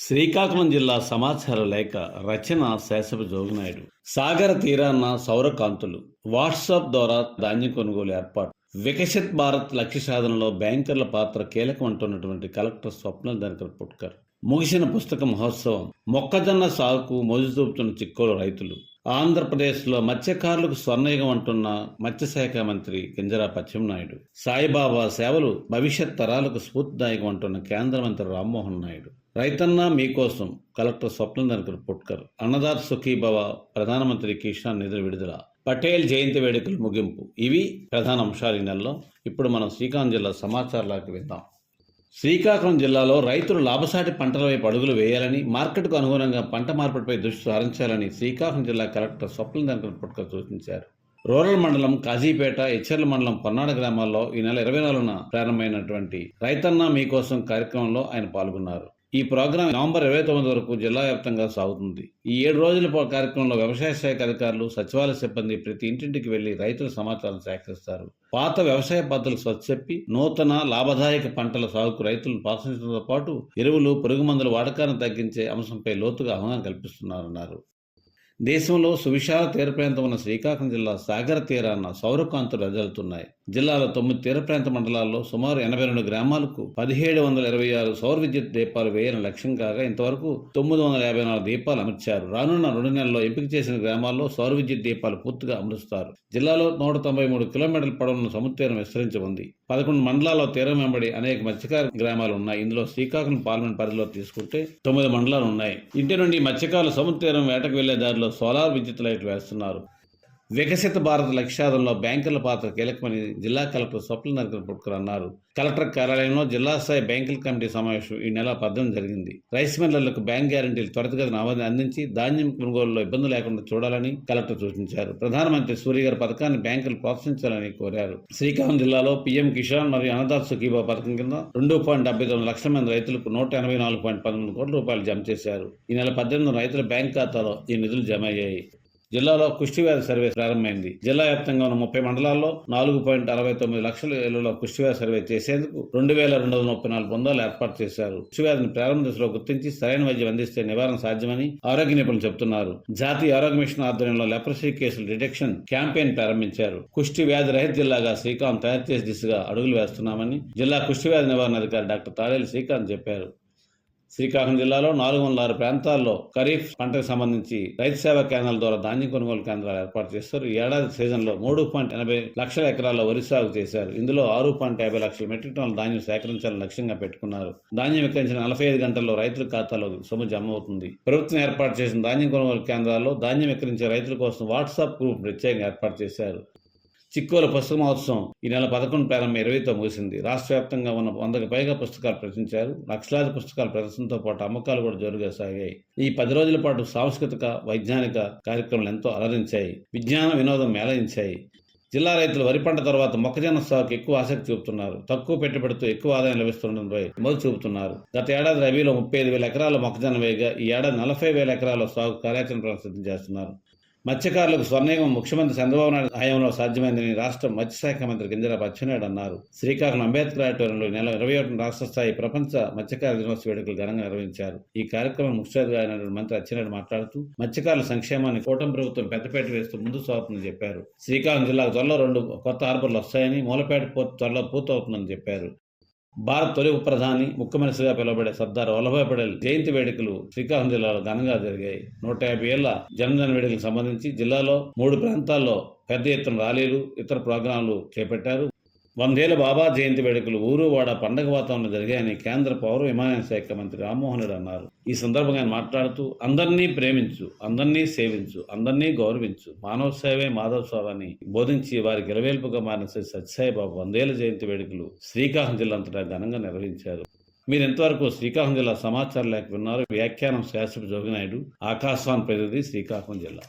శ్రీకాకుళం జిల్లా సమాచార లేఖ రచన శాసపు జోగునాయుడు. సాగర తీరాన్న సౌరకాంతులు. వాట్సాప్ ద్వారా ధాన్యం కొనుగోలు ఏర్పాటు. వికసిత్ భారత్ లక్ష్య సాధనలో బ్యాంకర్ల పాత్ర కీలకం అంటున్నటువంటి కలెక్టర్ స్వప్న ధనకర్ పుట్కర్. ముగిసిన పుస్తక మహోత్సవం. మొక్కజొన్న సాగుకు మొదలు చూపుతున్న చిక్కోలు రైతులు. ఆంధ్రప్రదేశ్లో మత్స్యకారులకు స్వర్ణయుగం అంటున్న మత్స్యశాఖ మంత్రి కింజరా పచ్చెంనాయుడు సాయిబాబా సేవలు భవిష్యత్ తరాలకు స్ఫూర్తిదాయకం అంటున్న కేంద్ర మంత్రి రామ్మోహన్ నాయుడు. రైతన్న మీకోసం కలెక్టర్ స్వప్నందనకర్ పుట్కర్ అన్నదాత సుఖీభవ ప్రధానమంత్రి కిషాన్ నిధుల విడుదల పటేల్ జయంతి వేడుకల ముగింపు. ఇవి ప్రధాన అంశాలు ఈ నెలలో. ఇప్పుడు మనం శ్రీకాకుళం జిల్లా సమాచారాలకు విద్దాం శ్రీకాకుళం జిల్లాలో రైతులు లాభసాటి పంటల వైపు అడుగులు వేయాలని మార్కెట్కు అనుగుణంగా పంట మార్పిడిపై దృష్టి సారించాలని శ్రీకాకుళం జిల్లా కలెక్టర్ స్వప్నందనకర్ పుట్కర్ సూచించారు. రూరల్ మండలం కాజీపేట ఇచ్చర్ల మండలం పొన్నాడ గ్రామాల్లో ఈ నెల ఇరవై నాలుగున ప్రారంభమైనటువంటి రైతన్న మీకోసం కార్యక్రమంలో ఆయన పాల్గొన్నారు. ఈ ప్రోగ్రాం నవంబర్ ఇరవై తొమ్మిది వరకు జిల్లా వ్యాప్తంగా సాగుతుంది. ఈ ఏడు రోజుల కార్యక్రమంలో వ్యవసాయ శాఖ అధికారులు సచివాలయ సిబ్బంది ప్రతి ఇంటింటికి వెళ్ళి రైతుల సమాచారం సేకరిస్తారు. పాత వ్యవసాయ పద్ధతులు స్వచ్ఛెప్పి నూతన లాభదాయక పంటల సాగుకు రైతులను ప్రోత్సహించడంతో పాటు ఎరువులు పురుగు మందుల వాడకాన్ని తగ్గించే అంశంపై లోతుగా అవగాహన కల్పిస్తున్నారన్నారు. దేశంలో సువిశాల తీర ప్రాంతం ఉన్న శ్రీకాకుళం జిల్లా సాగర తీరాన సౌరకాంతులు వెదజల్లుతున్నాయి. జిల్లాలో తొమ్మిది తీర ప్రాంత మండలాల్లో సుమారు ఎనభై రెండు గ్రామాలకు పదిహేడు వందల ఇరవై ఆరు సౌర విద్యుత్ దీపాలు వేయని లక్ష్యం కాగా ఇంతవరకు తొమ్మిది వందల యాభై నాలుగు దీపాలు అమర్చారు. రానున్న రెండు నెలల్లో ఎంపిక చేసిన గ్రామాల్లో సౌర విద్యుత్ దీపాలు పూర్తిగా అమరుస్తారు. జిల్లాలో నూట తొంభై మూడు కిలోమీటర్ల పొడవున్న సముద్రం విస్తరించి ఉంది. పదకొండు మండలాల్లో తీరం వెంబడి అనేక మత్స్యకార గ్రామాలు ఉన్నాయి. ఇందులో శ్రీకాకుళం పార్లమెంట్ పరిధిలో తీసుకుంటే తొమ్మిది మండలాలు ఉన్నాయి. ఇంటి నుండి మత్స్యకారులు సముద్ర తీరం వేటకు వెళ్ళే దారిలో సోలార్ విద్యుత్ లైట్లు వేస్తున్నారు. వికసిత భారత్ లక్ష్యాదంలో బ్యాంకుల పాత్ర కీలకమని జిల్లా కలెక్టర్ స్వప్న నరకర్ పుట్కర్ అన్నారు. కలెక్టర్ కార్యాలయంలో జిల్లా స్థాయి బ్యాంకుల కమిటీ సమావేశం ఈ నెల పద్దెనిమిది జరిగింది. రైస్ మిల్లర్లకు బ్యాంక్ గ్యారంటీలు త్వరితగతిన అవధి అందించి ధాన్యం కొనుగోలులో ఇబ్బంది లేకుండా చూడాలని కలెక్టర్ సూచించారు. ప్రధానమంత్రి సూర్య గారి పథకాన్ని బ్యాంకులు ప్రోత్సహించాలని కోరారు. శ్రీకాకుళం జిల్లాలో పీఎం కిసాన్ మరియు అన్నదాత సుఖీబా పథకం కింద రెండు పాయింట్ డెబ్బై తొమ్మిది లక్షల మంది రైతులకు నూట ఎనభై నాలుగు పాయింట్ పంతొమ్మిది కోట్ల రూపాయలు జమ చేశారు. ఈ నెల పద్దెనిమిది రైతుల బ్యాంక్ ఖాతాలో ఈ నిధులు జమ అయ్యాయి. జిల్లాలో కుష్టివ్యాధి సర్వే ప్రారంభమైంది. జిల్లా వ్యాప్తంగా ఉన్న ముప్పై మండలాల్లో నాలుగు పాయింట్ అరవై తొమ్మిది లక్షల ఏళ్ళలో కుష్టివ్యాధి సర్వే చేసేందుకు రెండు వేల రెండు వందల ముప్పై నాలుగు బృందాలు ఏర్పాటు చేశారు. కుష్టివ్యాధిని ప్రారంభ దశలో గుర్తించి సరైన వైద్యం అందిస్తే నివారణ సాధ్యమని ఆరోగ్య నిపుణులు చెబుతున్నారు. జాతీయ ఆరోగ్య మిషన్ ఆధ్వర్యంలో లెప్రసీ కేసుల డిటెక్షన్ క్యాంపెయిన్ ప్రారంభించారు. కుష్టి వ్యాధి రహిత జిల్లాగా శ్రీకాంత్ తయారు చేసే దిశగా అడుగులు వేస్తున్నామని జిల్లా కుష్టి వ్యాధి నివారణ అధికారి డాక్టర్ తాడేలి శ్రీకాంత్ చెప్పారు. శ్రీకాకుళం జిల్లాలో నాలుగు వందల ఆరు ప్రాంతాల్లో ఖరీఫ్ పంటకు సంబంధించి రైతు సేవా కేంద్రాల ద్వారా ధాన్యం కొనుగోలు కేంద్రాలు ఏర్పాటు చేస్తారు. ఈ ఏడాది సీజన్లో మూడు పాయింట్ ఎనభై లక్షల ఎకరాల్లో వరి సాగు చేశారు. ఇందులో ఆరు పాయింట్ యాభై లక్షల మెట్రిక్ టన్నుల ధాన్యం సేకరించాలని లక్ష్యంగా పెట్టుకున్నారు. ధాన్యం విక్రయించిన నలభై ఐదు గంటల్లో రైతుల ఖాతాలో సొమ్ము జమ అవుతుంది. ప్రభుత్వం ఏర్పాటు చేసిన ధాన్యం కొనుగోలు కేంద్రాల్లో ధాన్యం విక్రయించే రైతుల కోసం వాట్సాప్ గ్రూప్ ప్రత్యేకంగా ఏర్పాటు చేశారు. చిక్కోల పుస్తక మహోత్సవం ఈ నెల పదకొండు ప్రారంభం ఇరవైతో ముగిసింది. రాష్ట్ర వ్యాప్తంగా ఉన్న వందకు పైగా పుస్తకాలు ప్రచురించారు. లక్షలాది పుస్తకాల ప్రదర్శనతో పాటు అమ్మకాలు కూడా జోరుగా సాగాయి. ఈ పది రోజుల పాటు సాంస్కృతిక వైజ్ఞానిక కార్యక్రమాలు ఎంతో అలరించాయి. విజ్ఞాన వినోదం మేళయించాయి జిల్లా రైతులు వరి పంట తర్వాత మొక్కజొన్న సాగుకు ఎక్కువ ఆసక్తి చూపుతున్నారు. తక్కువ పెట్టుబడితో ఎక్కువ ఆదాయం లభిస్తుండడంపై మొదలు చూపుతున్నారు. గత ఏడాది రబీలో ముప్పై ఐదు వేల ఎకరాల మొక్కజొన్న వేయగా ఈ ఏడాది నలభై వేల ఎకరాల సాగు కార్యాచరణ ప్రసిద్ధం చేస్తున్నారు. మత్స్యకారులకు స్వర్ణయుగం ముఖ్యమంత్రి చంద్రబాబు నాయుడు హయాంలో సాధ్యమైందని రాష్ట్ర మత్స్యశాఖ మంత్రి గింజల బచ్చెన్నాయుడు అన్నారు. శ్రీకాకుళం అంబేద్కర్ ఆడిటోరియంలో నెల ఇరవై ఒకటి రాష్ట్ర స్థాయి ప్రపంచ మత్స్యకార దినోత్సవ వేడుకలు ఘనంగా నిర్వహించారు. ఈ కార్యక్రమం ముఖ్య అయినటువంటి మంత్రి అచ్చెన్నాయుడు మాట్లాడుతూ మత్స్యకారుల సంక్షేమాన్ని కూటమి ప్రభుత్వం పెద్దపేట వేస్తూ ముందు సాగుతుందని చెప్పారు. శ్రీకాకుళం జిల్లాకు త్వరలో రెండు కొత్త హార్బర్లు వస్తాయని మూలపేట పోర్టు త్వరలో పూర్తవుతుందని చెప్పారు. భారత్ తొలి ఉప ప్రధాని ముఖ్యమంత్రిగా పిలువబడే సర్దార్ వల్లభాయ్ పటేల్ జయంతి వేడుకలు శ్రీకాకుళం జిల్లాలో ఘనంగా జరిగాయి. నూట యాభై ఏళ్ళ జన్మదిన వేడుకలకు సంబంధించి జిల్లాలో మూడు ప్రాంతాల్లో పెద్ద ఎత్తున ర్యాలీలు ఇతర ప్రోగ్రాంలు చేపట్టారు. వందేళ్ళ బాబా జయంతి వేడుకలు ఊరు వాడ పండగ వాతావరణం జరిగాయని కేంద్ర పౌర విమానయాన శాఖ మంత్రి రామ్మోహన్ రెడ్డి అన్నారు. ఈ సందర్భంగా ఆయన మాట్లాడుతూ అందరినీ ప్రేమించు అందరినీ సేవించు అందరినీ గౌరవించు. మానవ సేవే మాధవ సేవ అని బోధించి వారి గెలవేల్పుగా మారిన శ్రీ సత్యసాయిబాబు వందేళ్ళ జయంతి వేడుకలు శ్రీకాకుళం జిల్లా అంతటా ఘనంగా నిర్వహించారు. మీరు ఎంతవరకు శ్రీకాకుళం జిల్లా సమాచారం లేక విన్నారు వ్యాఖ్యానం శాశ్వత జోగినాయుడు ఆకాశవాణి ప్రతినిధి శ్రీకాకుళం జిల్లా.